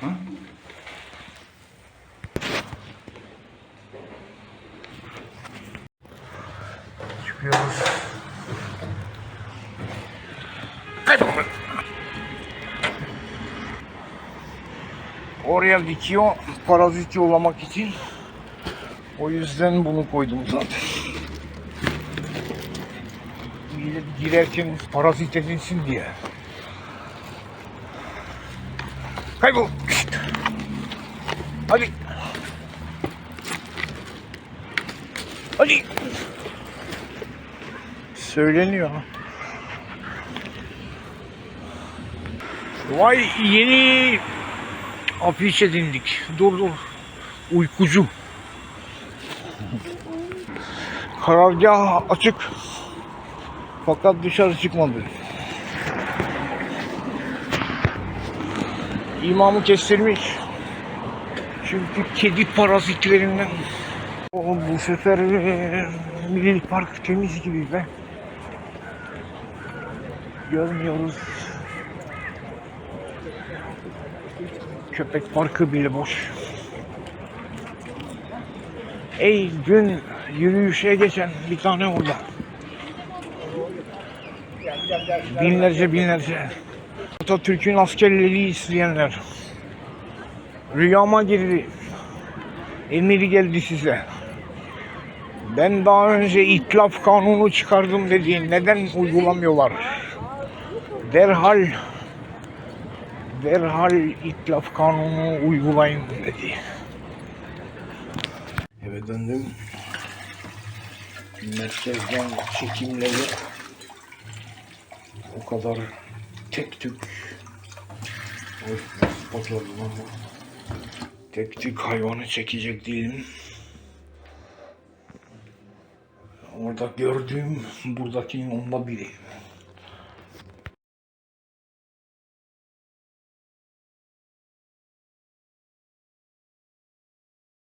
Ha? Çıkıyoruz. Kaybol. Oraya dikiyor parazit yollamak için. O yüzden bunu koydum zaten. Girerken parazit edilsin diye. Kaybol. Hadi. Hadi. Söyleniyor. Vay yeni afiş edindik. Dur dur. Uykucu. Karargah açık. Fakat dışarı çıkmadı. İmamı kestirmiş. Çünkü kedi parazitlerinden. O, bu sefer e, Milli Park temiz gibi be. Görmüyoruz. Köpek parkı bile boş. Ey gün yürüyüşe geçen bir tane orada. Binlerce binlerce. Atatürk'ün askerliği isteyenler. Rüyama girdi. Emir geldi size. Ben daha önce itlaf kanunu çıkardım dedi. Neden uygulamıyorlar? Derhal derhal itlaf kanunu uygulayın dedi. Eve döndüm. Merkezden çekimleri o kadar tek tük patladı lan bu? Tek tük hayvanı çekecek değilim. Orada gördüğüm buradakinin onda biri.